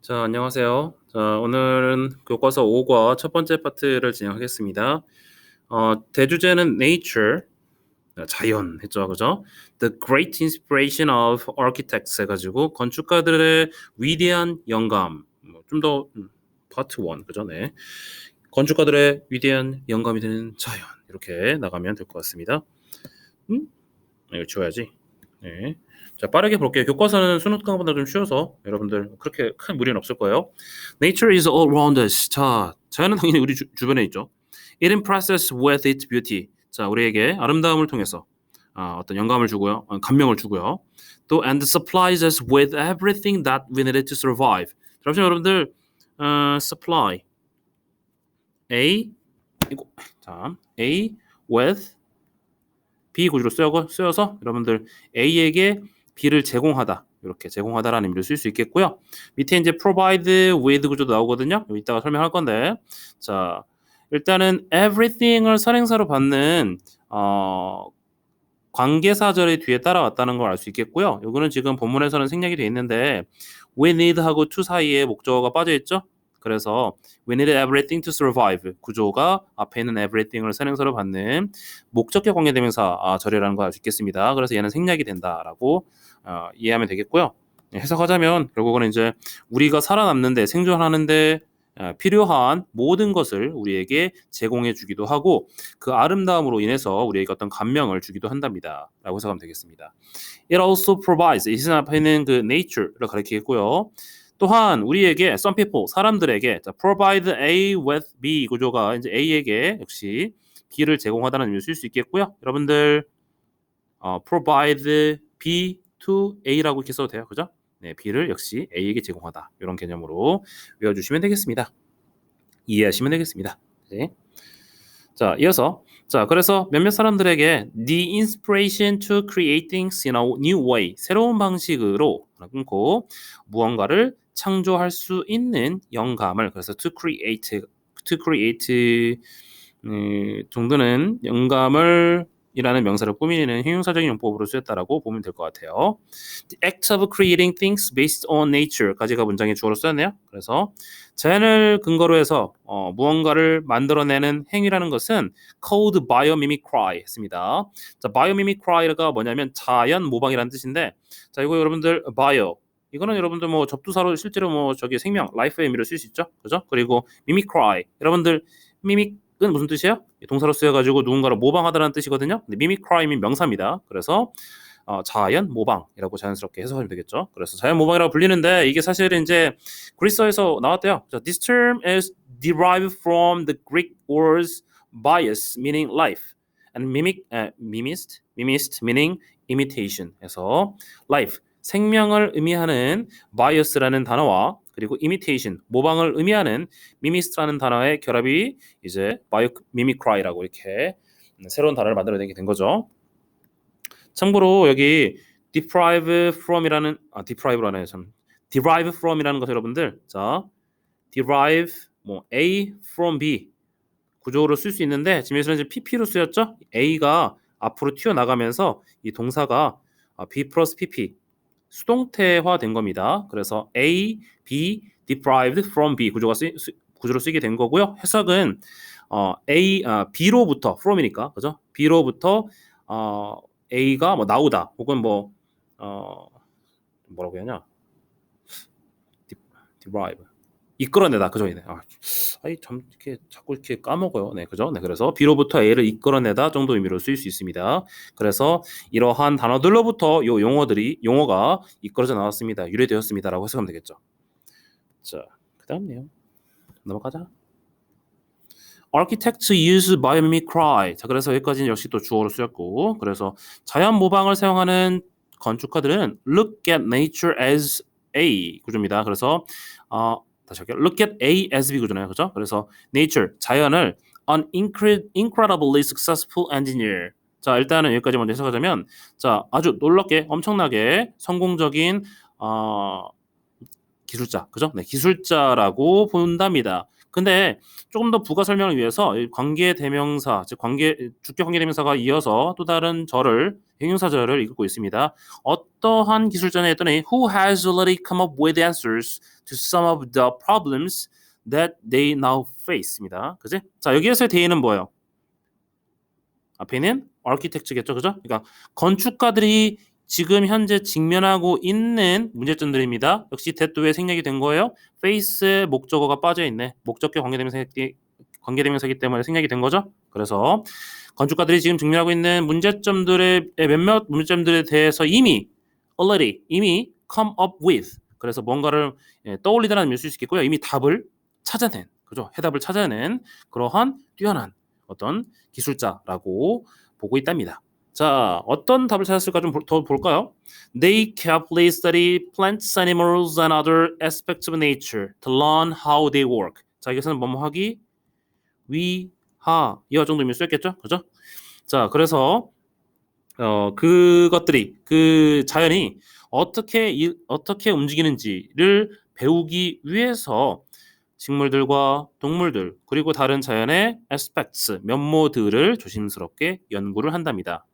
자, 안녕하세요. 자, 오늘은 교과서 5과 첫 번째 파트를 진행하겠습니다. 어, 대주제는 nature, 자연 했죠, 그죠? The great inspiration of architects 해가지고 건축가들의 위대한 영감, 뭐 좀더 파트 1, 그죠? 네. 건축가들의 위대한 영감이 되는 자연 이렇게 나가면 될 것 같습니다. 음? 이거 지워야지. 네. 자, 빠르게 볼게요. 교과서는 수능강보다 좀 쉬워서 여러분들 그렇게 큰 무리는 없을 거예요. Nature is all around us. 자, 자연은 당연히 우리 주, 주변에 있죠. It impresses with its beauty. 자, 우리에게 아름다움을 통해서 아, 어떤 영감을 주고요, 어, 감명을 주고요. 또 and supplies us with everything that we needed to survive. 잠시만 여러분들 어, supply A 이거 자 A with B 구조로 쓰여, 쓰여서 여러분들 A에게 B를 제공하다 이렇게 제공하다라는 의미로 쓸 수 있겠고요. 밑에 이제 provide with 구조도 나오거든요. 이따가 설명할 건데 자 일단은 everything을 선행사로 받는 어, 관계사절의 뒤에 따라왔다는 걸 알 수 있겠고요. 이거는 지금 본문에서는 생략이 돼 있는데 we need 하고 to 사이에 목적어가 빠져 있죠. 그래서 we need everything to survive 구조가 앞에 있는 everything을 선행사로 받는 목적격 관계대명사 아, 절이라는 걸 알 수 있겠습니다. 그래서 얘는 생략이 된다라고 어, 이해하면 되겠고요. 해석하자면 결국은 이제 우리가 살아남는데 생존하는데 어, 필요한 모든 것을 우리에게 제공해 주기도 하고 그 아름다움으로 인해서 우리에게 어떤 감명을 주기도 한답니다. 라고 해석하면 되겠습니다. It also provides, 이신 앞에 있는 그 nature를 가리키겠고요. 또한 우리에게 some people, 사람들에게 provide A with B 구조가 이제 A에게 역시 B를 제공하다는 의미를 쓸수 있겠고요. 여러분들 어, provide B to A라고 이렇게 써도 돼요. 그죠? 네, B를 역시 A에게 제공하다. 이런 개념으로 외워 주시면 되겠습니다. 이해하시면 되겠습니다. 네. 자, 이어서 자, 그래서 몇몇 사람들에게 the inspiration to create things in a new way 새로운 방식으로 끊고 무언가를 창조할 수 있는 영감을 그래서 to create to create 음, 정도는 영감을 이라는 명사를 꾸미는 형용사적인 용법으로 쓰였다라고 보면 될 것 같아요. The act of creating things based on nature까지가 문장의 주어로 쓰였네요. 그래서 자연을 근거로 해서 어, 무언가를 만들어내는 행위라는 것은 called biomimicry 했습니다. 자, biomimicry가 뭐냐면 자연 모방이라는 뜻인데, 자 이거 여러분들 bio 이거는 여러분들 뭐 접두사로 실제로 뭐 저기 생명 life의 의미로 쓸 수 있죠, 그죠? 그리고 mimicry 여러분들 mimic 은 무슨 뜻이에요? 동사로 쓰여가지고 누군가를 모방하다라는 뜻이거든요. 근데 mimicry이 명사입니다. 그래서 어, 자연 모방이라고 자연스럽게 해석하면 되겠죠. 그래서 자연 모방이라고 불리는데 이게 사실은 이제 그리스어에서 나왔대요. So, this term is derived from the Greek words bias, meaning life, and mimic, uh, mimist, mimist, meaning imitation. 해서 life, 생명을 의미하는 bias라는 단어와 그리고 imitation, 모방을 의미하는 mimist라는 단어의 결합이 이제 bio mimicry라고 이렇게 새로운 단어를 만들어내게 된 거죠. 참고로 여기 deprive from이라는 아 deprive라네 참 derive from이라는 것 여러분들 자 derive 뭐 A from B 구조로 쓸 수 있는데 지금 여기서는 이제 PP로 쓰였죠. A가 앞으로 튀어나가면서 이 동사가 B 플러스 PP 수동태화된 겁니다. 그래서 A, B, deprived from B 구조가 쓰, 구조로 쓰게 된 거고요. 해석은 어, A, 어, B로부터 from이니까 그죠? B로부터 어, A가 뭐 나오다 혹은 뭐 어, 뭐라고 해야 하냐? derive 이끌어내다 그죠? 네. 아, 아이 참 이렇게 자꾸 이렇게 까먹어요. 네, 그죠? 네, 그래서 B로부터 A를 이끌어내다 정도 의미로 쓰일 수 있습니다. 그래서 이러한 단어들로부터 요 용어들이 용어가 이끌어져 나왔습니다. 유래되었습니다라고 해석하면 되겠죠. 자, 그다음 내용 넘어가자. Architects use biomimicry. 자, 그래서 여기까지는 역시 또 주어로 쓰였고, 그래서 자연 모방을 사용하는 건축가들은 look at nature as A 구조입니다. 그래서 어, 다시 할게요. Look at A as B 구조네요. 그죠? 그래서 nature, 자연을 an incredibly successful engineer. 자, 일단은 여기까지 먼저 해석하자면 자, 아주 놀랍게 엄청나게 성공적인 어, 기술자. 그죠? 네, 기술자라고 본답니다. 근데 조금 더 부가 설명을 위해서 이 관계 대명사, 즉 관계 주격 관계 대명사가 이어서 또 다른 절을 형용사절을 읽고 있습니다. 어떠한 기술자냐 했더니 who has already come up with answers to some of the problems that they now face입니다. 그지? 자, 여기에서의 대의는 뭐예요? 앞에는 architect겠죠. 그죠? 그러니까 건축가들이 지금 현재 직면하고 있는 문제점들입니다. 역시 왜 생략이 된 거예요? face의 목적어가 빠져 있네. 목적격 관계대명사기 관계대명사기 때문에 생략이 된 거죠. 그래서 건축가들이 지금 직면하고 있는 문제점들의 몇몇 문제점들에 대해서 이미 already 이미 come up with 그래서 뭔가를 예, 떠올리다라는 의미를 쓸수 있겠고요. 이미 답을 찾아낸 그죠? 해답을 찾아낸 그러한 뛰어난 어떤 기술자라고 보고 있답니다. 자, 어떤 답을 찾았을까 좀 더 볼까요? They carefully study plants, animals, and other aspects of nature to learn how they work. 자, 여기서는 뭐뭐 하기 위하 이와 정도 의미를 쓰였겠죠? 그죠? 자, 그래서 어, 그것들이 그 자연이 어떻게 이, 어떻게 움직이는지를 배우기 위해서 식물들과 동물들 그리고 다른 자연의 aspects 면모들을 조심스럽게 연구를 한답니다.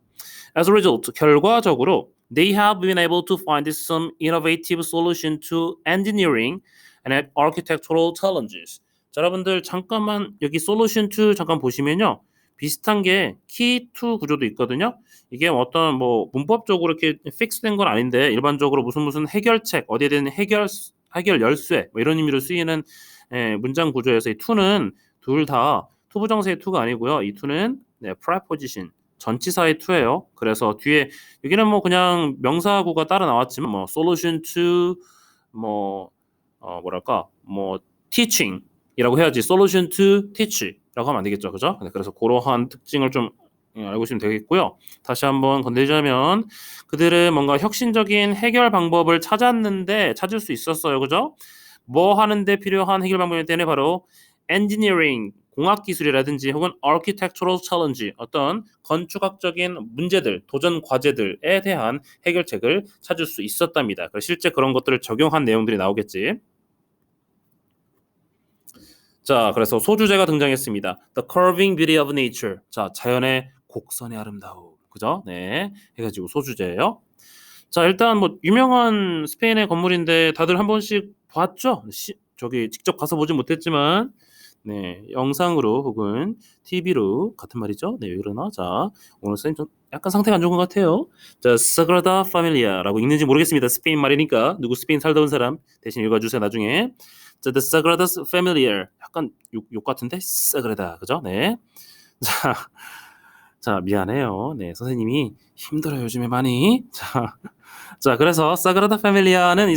As a result, 결과적으로 they have been able to find some innovative solution to engineering and architectural challenges. 자, 여러분들 잠깐만 여기 solution to 잠깐 보시면요. 비슷한 게 key to 구조도 있거든요. 이게 어떤 뭐 문법적으로 이렇게 픽스된 건 아닌데 일반적으로 무슨 무슨 해결책 어디에 대한 해결 해결 열쇠 뭐 이런 의미로 쓰이는 예, 문장 구조에서 이 to는 둘 다 투부정사의 to가 아니고요. 이 to는 네, preposition 전치사의 to예요. 그래서 뒤에 여기는 뭐 그냥 명사구가 따라 나왔지만 뭐 solution to 뭐 어, 뭐랄까 뭐 teaching이라고 해야지 solution to teach라고 하면 안 되겠죠, 그죠? 네, 그래서 그러한 특징을 좀 예, 알고 있으면 되겠고요. 다시 한번 건드리자면 그들은 뭔가 혁신적인 해결 방법을 찾았는데 찾을 수 있었어요, 그죠? 뭐 하는데 필요한 해결 방법이 때문에 바로 엔지니어링 공학 기술이라든지 혹은 architectural challenge 어떤 건축학적인 문제들, 도전 과제들에 대한 해결책을 찾을 수 있었답니다. 실제 그런 것들을 적용한 내용들이 나오겠지. 자, 그래서 소주제가 등장했습니다. The curving beauty of nature. 자, 자연의 곡선의 아름다움. 그죠? 네. 해가지고 소주제예요. 자, 일단 뭐 유명한 스페인의 건물인데 다들 한 번씩 봤죠? 시, 저기 직접 가서 보지 못했지만 네, 영상으로 혹은 TV로 같은 말이죠. 네, 왜 그러나? 자, 오늘 선생님 좀 약간 상태가 안 좋은 것 같아요. 자, 사그라다 파밀리아라고 읽는지 모르겠습니다. 스페인 말이니까 누구 스페인 살다 온 사람 대신 읽어주세요 나중에. 자, The Sagrada Familiar 약간 욕, 욕 같은데 사그라다 그죠? 네. 자, 자 미안해요. 네, 선생님이 힘들어요 요즘에 많이. 자. 자, 그래서 사그라다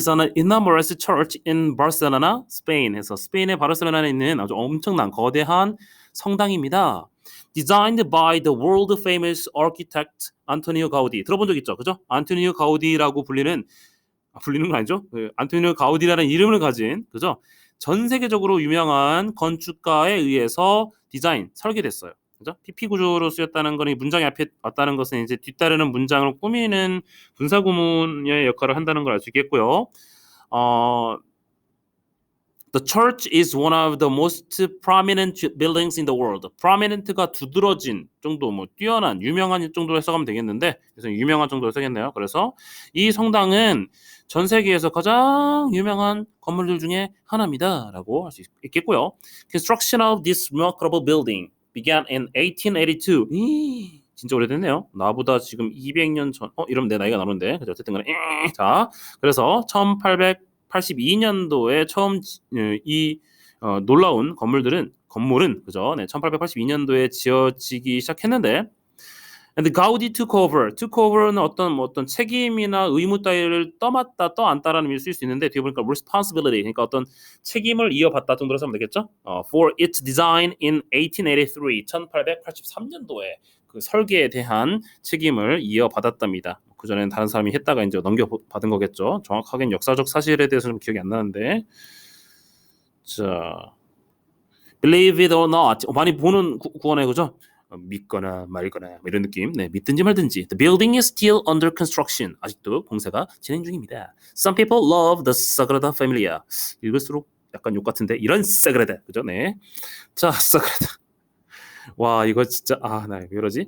an enormous church in Barcelona, Spain. 해서 스페인의 바르셀로나에 있는 아주 엄청난 거대한 성당입니다. Designed by the world famous architect 안토니오 가우디. 들어본 적 있죠? 그죠? 안토니오 가우디라고 불리는 아, 불리는 건 아니죠? 그 안토니오 가우디라는 이름을 가진 그죠? 전 세계적으로 유명한 건축가에 의해서 디자인 설계됐어요. 그죠? PP 구조로 쓰였다는 거니 문장이 앞에 왔다는 것은 이제 뒤따르는 문장을 꾸미는 분사 구문의 역할을 한다는 걸 알 수 있겠고요. 어, The church is one of the most prominent buildings in the world. prominent가 두드러진 정도, 뭐 뛰어난, 유명한 정도로 해석하면 되겠는데, 그래서 유명한 정도로 써겠네요. 그래서 이 성당은 전 세계에서 가장 유명한 건물들 중에 하나입니다라고 할 수 있겠고요. Construction of this remarkable building began in 1882. 진짜 오래됐네요. 나보다 지금 200년 전, 어, 이러면 내 나이가 나오는데. 그죠? 어쨌든 간에, 자, 그래서 1882년도에 처음 어, 이 어, 놀라운 건물들은, 건물은, 그죠? 네, 1882년도에 지어지기 시작했는데, And Gaudi took over. took over는 어떤 뭐 어떤 책임이나 의무 따위를 떠맡다 떠안다라는 의미를 쓸 수 있는데 뒤에 보니까 responsibility 그러니까 어떤 책임을 이어받다 정도로 하면 되겠죠? 어, for its design in 1883 1883년도에 그 설계에 대한 책임을 이어받았답니다. 그 전에는 다른 사람이 했다가 이제 넘겨받은 거겠죠. 정확하게는 역사적 사실에 대해서는 기억이 안 나는데 자 believe it or not 많이 보는 구, 구원에 그죠? 믿거나 말거나 뭐 이런 느낌. 네, 믿든지 말든지. The building is still under construction. 아직도 공사가 진행 중입니다. Some people love the Sagrada Familia. 읽을수록 약간 욕 같은데 이런 싸그라다 그죠? 네. 자, 싸그라다. 와, 이거 진짜 아, 나 왜 이러지?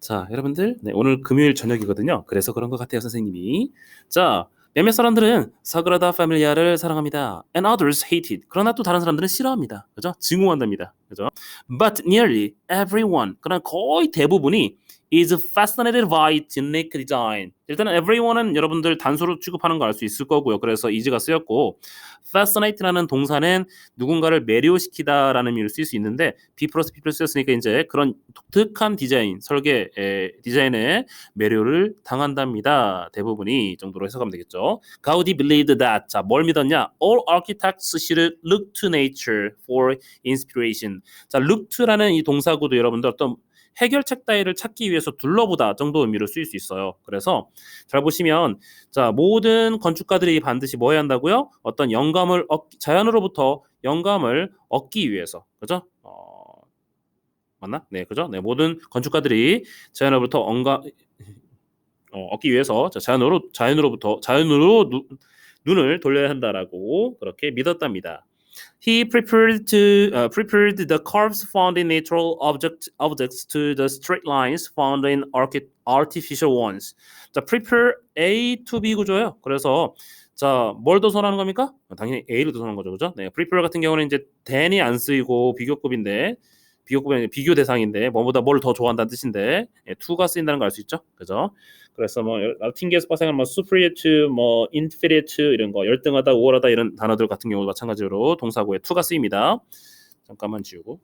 자, 여러분들, 네, 오늘 금요일 저녁이거든요. 그래서 그런 것 같아요, 선생님이. 자, 몇몇 사람들은 사그라다 파밀리아를 사랑합니다. And others hate it. 그러나 또 다른 사람들은 싫어합니다. 그죠? 증오한답니다. 그죠? But nearly everyone, 그러나 거의 대부분이 is fascinated by its unique design. 일단은 everyone은 여러분들 단수로 취급하는 거알수 있을 거고요. 그래서 is가 쓰였고 fascinate라는 동사는 누군가를 매료시키다라는 의미를 쓸 수 있는데 B 플러스 P 플러스 쓰였으니까 이제 그런 독특한 디자인, 설계 에, 디자인에 매료를 당한답니다. 대부분이 이 정도로 해석하면 되겠죠. 가우디 believed that 자, 뭘 믿었냐? All architects should look to nature for inspiration. 자, look to라는 이 동사구도 여러분들 어떤 해결책 따위를 찾기 위해서 둘러보다 정도 의미로 쓰일 수 있어요. 그래서 잘 보시면 자 모든 건축가들이 반드시 뭐 해야 한다고요? 어떤 영감을 얻, 자연으로부터 영감을 얻기 위해서 그죠? 어, 맞나? 네, 그죠? 네, 모든 건축가들이 자연으로부터 언가 어, 얻기 위해서 자, 자연으로 자연으로부터 자연으로 누, 눈을 돌려야 한다라고 그렇게 믿었답니다. He prepared to uh, prepared the curves found in natural object objects to the straight lines found in artificial ones. 자, prepare A to B 구조예요. 그래서 자, 뭘 도선하는 겁니까? 당연히 A를 도선하는 거죠, 그죠? 네, prepare 같은 경우는 이제 than이 안 쓰이고 비교급인데 아니라 비교 대상인데 뭐보다 뭘 더 좋아한다는 뜻인데 예, to가 쓰인다는 걸 알 수 있죠, 그죠? 그래서 뭐 팅게스 파생은 뭐 superior 뭐 inferior 이런 거 열등하다, 우월하다 이런 단어들 같은 경우 마찬가지로 동사구에 to가 쓰입니다. 잠깐만 지우고.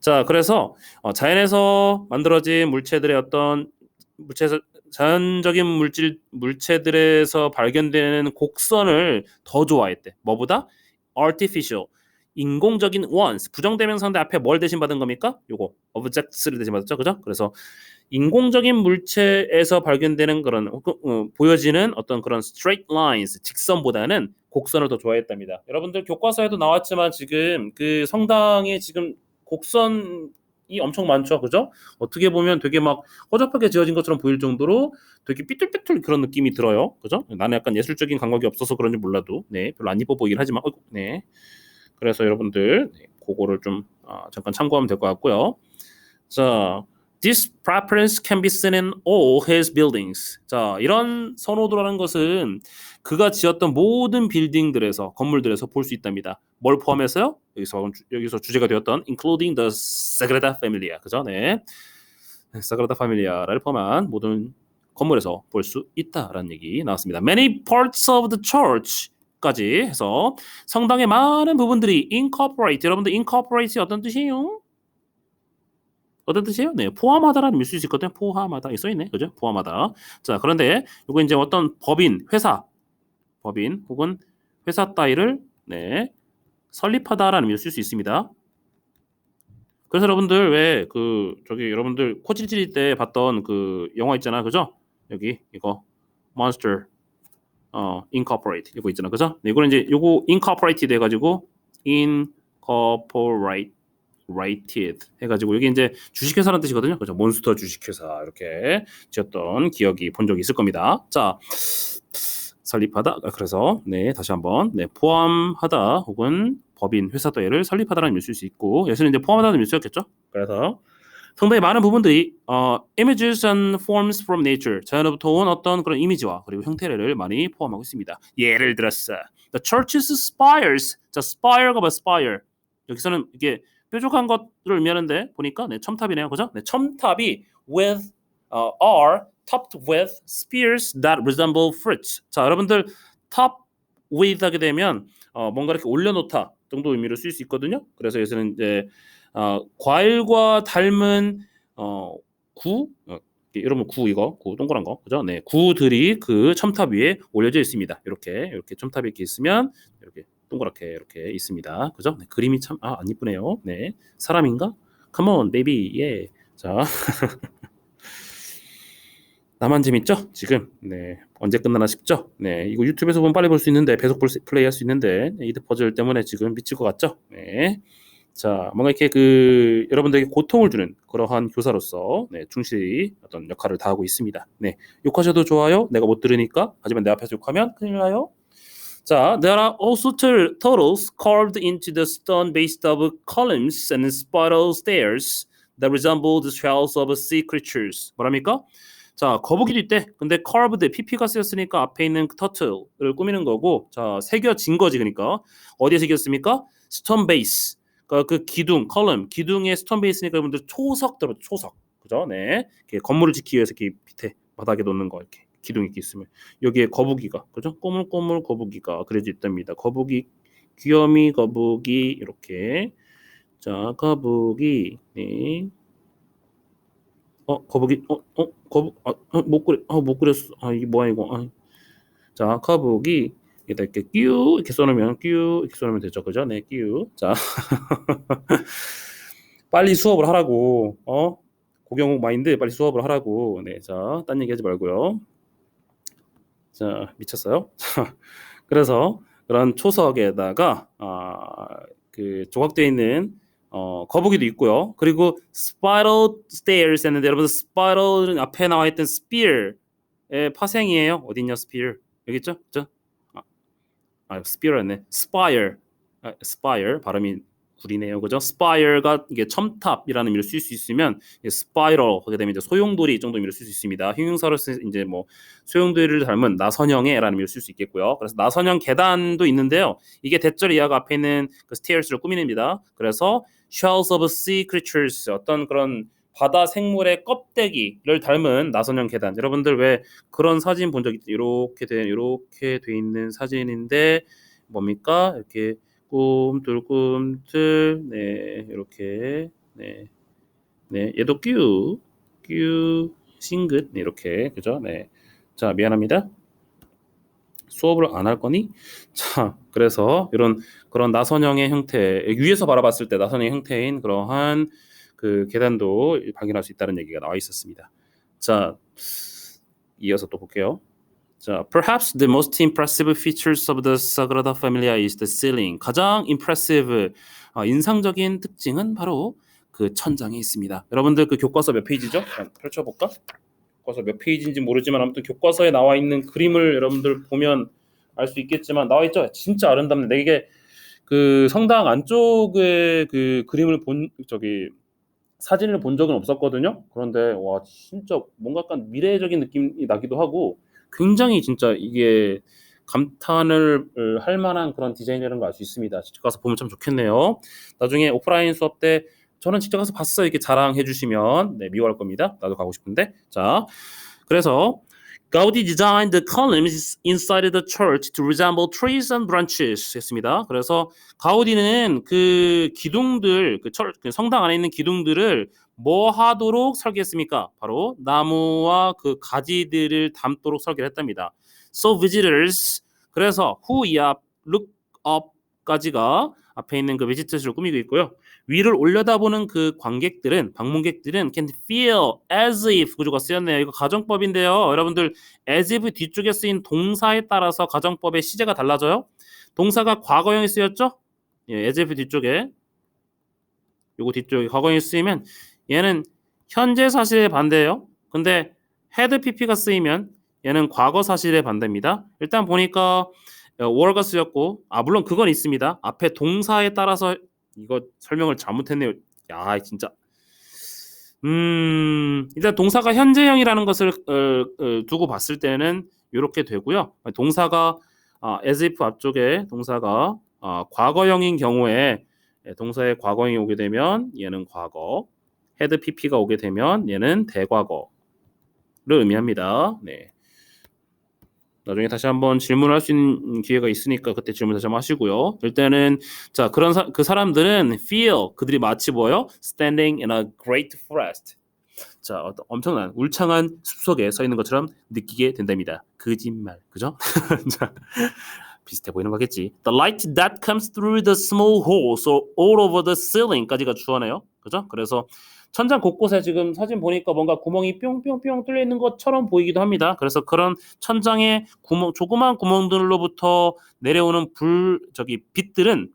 자, 그래서 어, 자연에서 만들어진 물체들의 어떤 물체에서 자연적인 물질 물체들에서 발견되는 곡선을 더 좋아했대. 뭐보다 artificial 인공적인 ones 부정대명사인데 앞에 뭘 대신 받은 겁니까? 요거 objects를 대신 받았죠, 그죠? 그래서 인공적인 물체에서 발견되는 그런 어, 어, 보여지는 어떤 그런 straight lines 직선보다는 곡선을 더 좋아했답니다. 여러분들 교과서에도 나왔지만 지금 그 성당에 지금 곡선 이 엄청 많죠, 그죠? 어떻게 보면 되게 막 허접하게 지어진 것처럼 보일 정도로 되게 삐뚤삐뚤 그런 느낌이 들어요, 그죠? 나는 약간 예술적인 감각이 없어서 그런지 몰라도 네 별로 안 이뻐 보이긴 하지만 어이구, 네 그래서 여러분들 네, 그거를 좀 아, 잠깐 참고하면 될 것 같고요. 자, This preference can be seen in all his buildings. 자, 이런 선호도라는 것은 그가 지었던 모든 빌딩들에서 건물들에서 볼 수 있답니다. 뭘 포함해서요? 여기서 여기서 주제가 되었던 including the Sagrada Familia. 그죠? 네. Sagrada Familia를 포함한 모든 건물에서 볼 수 있다라는 얘기 나왔습니다. Many parts of the church 까지 해서 성당의 많은 부분들이 incorporate 여러분들 incorporate이 어떤 뜻이에요? 어떤 뜻이에요? 네, 포함하다라는 의미일 수 있거든요. 포함하다 써 있네, 그죠? 포함하다. 자, 그런데 이거 이제 어떤 법인, 회사, 법인 혹은 회사 따위를 네 설립하다라는 의미를 쓸수 있습니다. 그래서 여러분들 왜 그 저기 여러분들 코찔찔이 때 봤던 그 영화 있잖아, 그죠? 여기 이거 몬스터 어 incorporate 이거 있잖아, 그죠? 네, 이거는 이제 요거 incorporate 돼가지고 incorporate rated 해가지고 여기 이제 주식회사라는 뜻이거든요. 그죠? 몬스터 주식회사 이렇게 지었던 기억이 본 적이 있을 겁니다. 자 설립하다 그래서 네 다시 한번 네 포함하다 혹은 법인 회사 또해를 설립하다라는 쓸수 있고 예수는 이제 포함하다는 쓰였겠죠. 그래서 성당의 많은 부분들이 어, images and forms from nature 자연으로부터 온 어떤 그런 이미지와 그리고 형태를 많이 포함하고 있습니다. 예를 들어서 the church's spires 자 spire가 뭐 spire 여기서는 이게 뾰족한 것을 의미하는데 보니까 네, 첨탑이네요. 그죠? 네, 첨탑이 with uh, are topped with spears that resemble fruits. 자, 여러분들 top with 하게 되면 어, 뭔가 이렇게 올려놓다 정도 의미로 쓸 수 있거든요. 그래서 여기서는 이제 어, 과일과 닮은 어, 구 어, 여러분 구 이거 구 동그란 거 그죠? 네 구들이 그 첨탑 위에 올려져 있습니다. 이렇게 이렇게 첨탑이 이렇게 있으면 이렇게 동그랗게 이렇게 있습니다. 그죠? 네, 그림이 참 아 안 이쁘네요. 네 사람인가? Come on, baby. 예. 자 나만 재밌죠? 지금 네 언제 끝나나 싶죠? 네 이거 유튜브에서 보면 빨리 볼 수 있는데 배속 플레이 할 수 있는데 네, 이드 퍼즐 때문에 지금 미칠 것 같죠? 네. 자, 뭔가 이렇게 그 여러분들에게 고통을 주는 그러한 교사로서 네, 충실히 어떤 역할을 다하고 있습니다. 네, 욕하셔도 좋아요. 내가 못 들으니까. 하지만 내 앞에서 욕하면 큰일 나요. 자, there are also tur- turtles carved into the stone based of columns and spiral stairs that resemble the shells of sea creatures. 뭐랍니까? 자, 거북이도 있대. 근데 carved pp가 쓰였으니까 앞에 있는 turtle을 꾸미는 거고, 자, 새겨진 거지 그러니까 어디에 새겼습니까? stone base. 그러니까 그 기둥, column, 기둥에 stone base니까 여러분들 초석 들어 초석, 그죠? 네, 건물을 지키기 위해서 이렇게 밑에 바닥에 놓는 거 이렇게 기둥이 이렇게 있으면 여기에 거북이가, 그죠? 꼬물꼬물 거북이가 그려져 있답니다. 거북이, 귀요미 거북이 이렇게. 자, 거북이, 네. 어 거북이 어어 거북 아못 그래 아못 그렸어 아 이게 뭐야 이거 아. 자 거북이 이렇게 이렇게 끼우 이렇게 써놓으면 끼우 이렇게 써놓으면 되죠. 그죠? 네 끼우. 자. 빨리 수업을 하라고. 어? 고경욱 마인드 빨리 수업을 하라고. 네 자 딴 얘기하지 말고요. 자 미쳤어요? 자 그래서 그런 초석에다가 아 그 조각되어 있는 어, 거북이도 있고요. 그리고 spiral stairs 했는데 여러분 spiral은 앞에 나와 있던 spear의 파생이에요. 어디 있냐 spear. 여기 있죠? 그죠? 아, 아 spear였네. spire, 아, spire 발음이 구리네요. 그죠? spire가 이게 첨탑이라는 의미로 쓸 수 있으면 spiral 하게 되면 이제 소용돌이 정도 의미로 쓸 수 있습니다. 형용사로 쓰 이제 뭐 소용돌이를 닮은 나선형의라는 의미로 쓸 수 있겠고요. 그래서 나선형 계단도 있는데요. 이게 대절 이하가 앞에 있는 그 stairs를 꾸미냅니다. 그래서 shells of sea creatures 어떤 그런 바다 생물의 껍데기를 닮은 나선형 계단. 여러분들 왜 그런 사진 본 적 있죠? 이렇게 된 이렇게 돼 있는 사진인데 뭡니까? 이렇게 꿈틀꿈틀 네 이렇게 네. 네, 얘도 끼우 끼우 싱긋 네, 이렇게 그죠? 네. 자, 미안합니다. 수업을 안 할 거니? 자, 그래서 이런 그런 나선형의 형태 위에서 바라봤을 때 나선형의 형태인 그러한 그 계단도 발견할 수 있다는 얘기가 나와 있었습니다. 자, 이어서 또 볼게요. 자, perhaps the most impressive features of the Sagrada Familia is the ceiling. 가장 impressive, 어, 인상적인 특징은 바로 그 천장에 있습니다. 여러분들 그 교과서 몇 페이지죠? 펼쳐 볼까? 교과서 몇 페이지인지 모르지만 아무튼 교과서에 나와 있는 그림을 여러분들 보면 알 수 있겠지만 나와 있죠. 진짜 아름답네. 이게 그 성당 안쪽에 그 그림을 본 저기 사진을 본 적은 없었거든요. 그런데 와 진짜 뭔가 약간 미래적인 느낌이 나기도 하고 굉장히 진짜 이게 감탄을 할 만한 그런 디자인이라는 걸 알 수 있습니다. 직접 가서 보면 참 좋겠네요. 나중에 오프라인 수업 때 저는 직접 가서 봤어요. 이렇게 자랑해 주시면 네, 미워할 겁니다. 나도 가고 싶은데. 자, 그래서 Gaudi designed the columns inside the church to resemble trees and branches 했습니다. 그래서 가우디는 그 기둥들, 그, 철, 그 성당 안에 있는 기둥들을 뭐 하도록 설계했습니까? 바로 나무와 그 가지들을 담도록 설계를 했답니다. So visitors 그래서 who, yeah, look up까지가 앞에 있는 그 베지터스를 꾸미고 있고요. 위를 올려다보는 그 관객들은 방문객들은 can feel as if 구조가 쓰였네요. 이거 가정법인데요. 여러분들 as if 뒤쪽에 쓰인 동사에 따라서 가정법의 시제가 달라져요. 동사가 과거형에 쓰였죠? 예, as if 뒤쪽에 요거 뒤쪽에 과거형에 쓰이면 얘는 현재 사실의 반대예요. 근데 had pp가 쓰이면 얘는 과거 사실의 반대입니다. 일단 보니까 were가 쓰였고 아 물론 그건 있습니다. 앞에 동사에 따라서 이거 설명을 잘못했네요. 야 진짜. 음 일단 동사가 현재형이라는 것을 어, 어, 두고 봤을 때는 이렇게 되고요. 동사가 아, as if 앞쪽에 동사가 아, 과거형인 경우에 예, 동사의 과거형이 오게 되면 얘는 과거, had pp가 오게 되면 얘는 대과거를 의미합니다. 네. 나중에 다시 한번 질문할 수 있는 기회가 있으니까 그때 질문 다시 한번 하시고요. 일단은 자 그런 사, 그 사람들은 feel 그들이 마치 뭐요? standing in a great forest. 자 어떤 엄청난 울창한 숲속에 서 있는 것처럼 느끼게 된답니다. 거짓말 그죠? 자 비슷해 보이는 거겠지. The light that comes through the small holes all over the ceiling까지가 주어네요. 그죠? 그래서 천장 곳곳에 지금 사진 보니까 뭔가 구멍이 뿅뿅뿅 뚫려 있는 것처럼 보이기도 합니다. 그래서 그런 천장의 구멍, 조그만 구멍들로부터 내려오는 불 저기 빛들은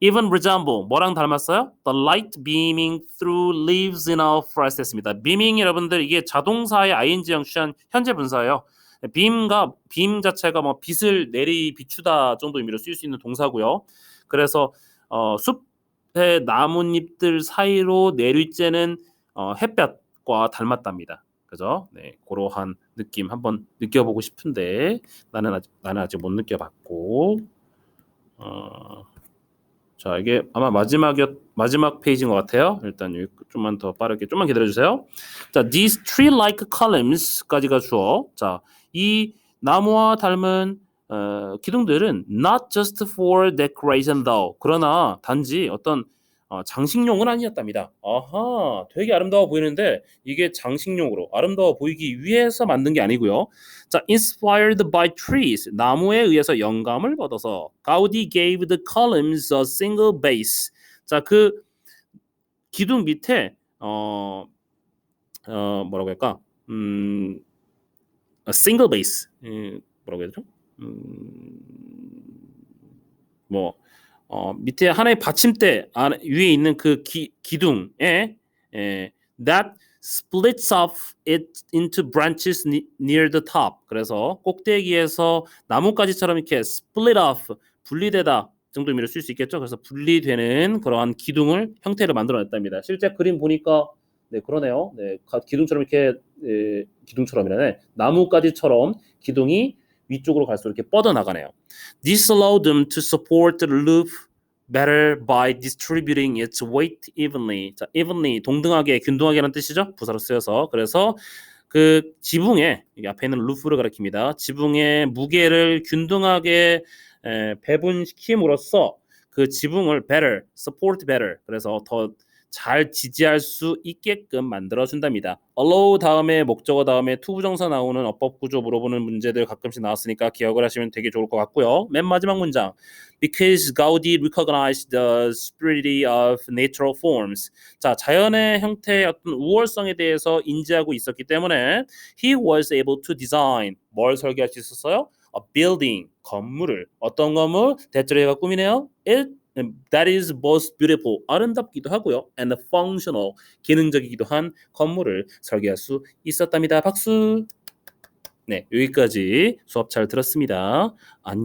even resemble 뭐랑 닮았어요? The light beaming through leaves in our forest 했습니다. beaming 여러분들 이게 자동사의 ing형 취한 현재 분사예요. 빔과 빔 자체가 뭐 빛을 내리 비추다 정도 의미로 쓰일 수 있는 동사고요. 그래서 어, 숲 의 나뭇잎들 사이로 내리쬐는 어, 햇볕과 닮았답니다. 그죠? 네, 그러한 느낌 한번 느껴보고 싶은데 나는 아직 나는 아직 못 느껴봤고, 어, 자 이게 아마 마지막이었 마지막 페이지인 것 같아요. 일단 좀만 더 빠르게 좀만 기다려 주세요. 자, these tree-like columns까지가 주어. 자, 이 나무와 닮은 어, 기둥들은 not just for decoration though. 그러나 단지 어떤 어, 장식용은 아니었답니다. 아하, 되게 아름다워 보이는데 이게 장식용으로 아름다워 보이기 위해서 만든 게 아니고요. 자, inspired by trees, 나무에 의해서 영감을 받아서 가우디 gave the columns a single base. 자, 그 기둥 밑에 어, 어 뭐라고 할까? 음, a single base. 음, 뭐라고 해야 되죠? 음, 뭐 어, 밑에 하나의 받침대 안에, 위에 있는 그 기, 기둥에 에, that splits off it into branches ne- near the top. 그래서 꼭대기에서 나뭇가지처럼 이렇게 split off 분리되다 정도 의미로 쓸 수 있겠죠. 그래서 분리되는 그러한 기둥을 형태를 만들어냈답니다. 실제 그림 보니까 네 그러네요. 네 가- 기둥처럼 이렇게 에, 기둥처럼이라네 나뭇가지처럼 기둥이 위쪽으로 갈수록 이렇게 뻗어 나가네요. This allowed them to support the loop better by distributing its weight evenly. 자, evenly 동등하게, 균등하게라는 뜻이죠. 부사로 쓰여서 그래서 그 지붕에 여기 앞에 있는 루프를 가리킵니다. 지붕의 무게를 균등하게 에, 배분시킴으로써 그 지붕을 better, support better. 그래서 더 잘 지지할 수 있게끔 만들어 준답니다. allow 다음에 목적어 다음에 투부정사 나오는 어법 구조 물어보는 문제들 가끔씩 나왔으니까 기억을 하시면 되게 좋을 것 같고요. 맨 마지막 문장. Because Gaudi recognized the spirituality of natural forms. 자, 자연의 형태의 어떤 우월성에 대해서 인지하고 있었기 때문에 he was able to design 뭘 설계할 수 있었어요? A building 건물을 어떤 건물? 대절해가 꾸미네요. It that is both beautiful 아름답기도 하고요 and functional 기능적이기도 한 건물을 설계할 수 있었답니다. 박수. 네, 여기까지 수업 잘 들었습니다. 안녕.